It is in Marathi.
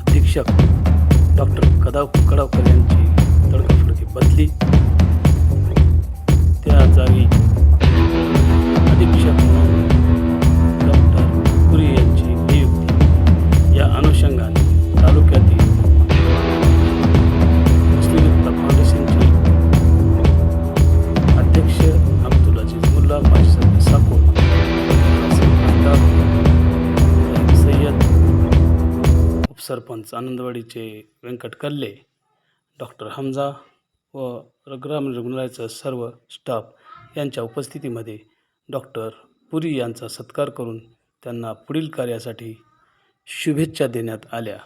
अधीक्षक डॉक्टर कदाव कडावकर यांची तडकाफडकी बदली उपसरपंच आनंदवाडीचे व्यंकट कल्ले डॉक्टर हमजा व ग्रामीण रुग्णालयाचं सर्व स्टाफ यांच्या उपस्थितीमध्ये डॉक्टर पुरी यांचा सत्कार करून त्यांना पुढील कार्यासाठी शुभेच्छा देण्यात आल्या.